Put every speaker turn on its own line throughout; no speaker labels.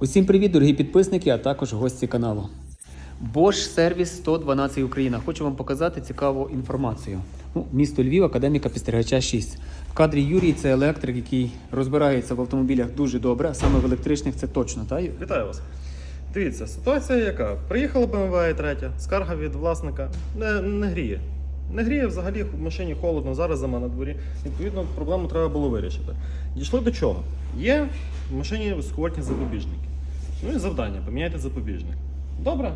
Усім привіт, дорогі підписники, а також гості каналу. Bosch сервіс 112 Україна. Хочу вам показати цікаву інформацію. Ну, місто Львів, академіка Пістерегача 6. В кадрі Юрій це електрик, який розбирається в автомобілях дуже добре, а саме в електричних це точно, так? Юрій?
Вітаю вас. Дивіться, ситуація яка? Приїхала BMW i3, скарга від власника не, не гріє. Не гріє взагалі в машині холодно, зараз зима на дворі. Відповідно, проблему треба було вирішити. Дійшли до чого? Є в машині високовольтні запобіжники. Ну і завдання поміняйте запобіжник. Добре.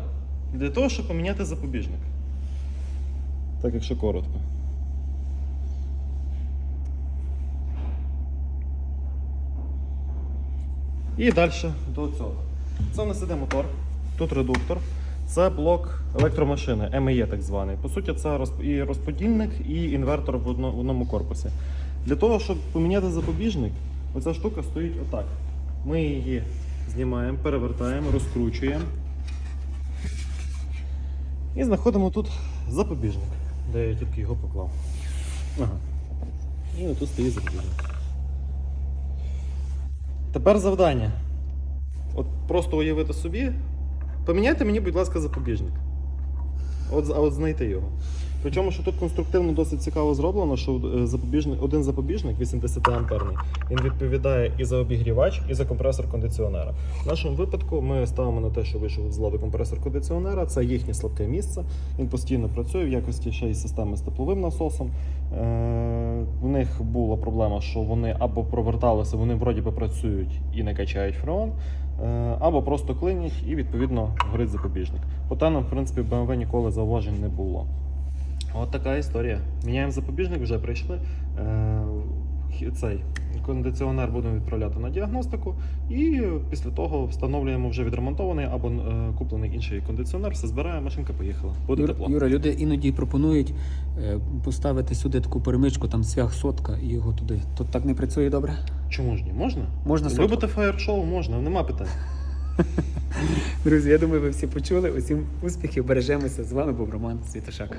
Для того, щоб поміняти запобіжник. Так, якщо коротко. І далі до цього. Це у нас іде мотор, тут редуктор. Це блок електромашини, МЕ так званий. По суті, це і розподільник, і інвертор в одному корпусі. Для того, щоб поміняти запобіжник, оця штука стоїть отак. Ми її знімаємо, перевертаємо, розкручуємо. І знаходимо тут запобіжник, де я тільки його поклав. Ага. І отут стоїть запобіжник. Тепер завдання. От просто уявити собі. Поміняйте мені, будь ласка, запобіжник. От, а от знайти його. Причому, що тут конструктивно досить цікаво зроблено, що е, запобіжник, один запобіжник 80 амперний, він відповідає і за обігрівач, і за компресор кондиціонера. В нашому випадку ми ставимо на те, що вийшов з ладу компресор кондиціонера, це їхнє слабке місце. Він постійно працює в якості ще й системи з тепловим насосом. Е, в них була проблема, що вони або проверталися, вони вроді би працюють і не качають фреон, е, або просто клинять і відповідно горить запобіжник. По в принципі, BMW ніколи зауважень не було. От така історія. Міняємо запобіжник, вже прийшли. Цей кондиціонер будемо відправляти на діагностику, і після того встановлюємо вже відремонтований або е, куплений інший кондиціонер, все збираємо, машинка поїхала. Буде
Юра,
тепло.
Юра, люди іноді пропонують е, поставити сюди таку перемичку, там свях сотка і його туди. Тут так не працює добре?
Чому ж ні? Можна?
Можна сотку.
Любите фаєр-шоу? Можна, нема питань.
Друзі, я думаю, ви всі почули. Усім успіхів, бережемося. З вами був Роман Світошак.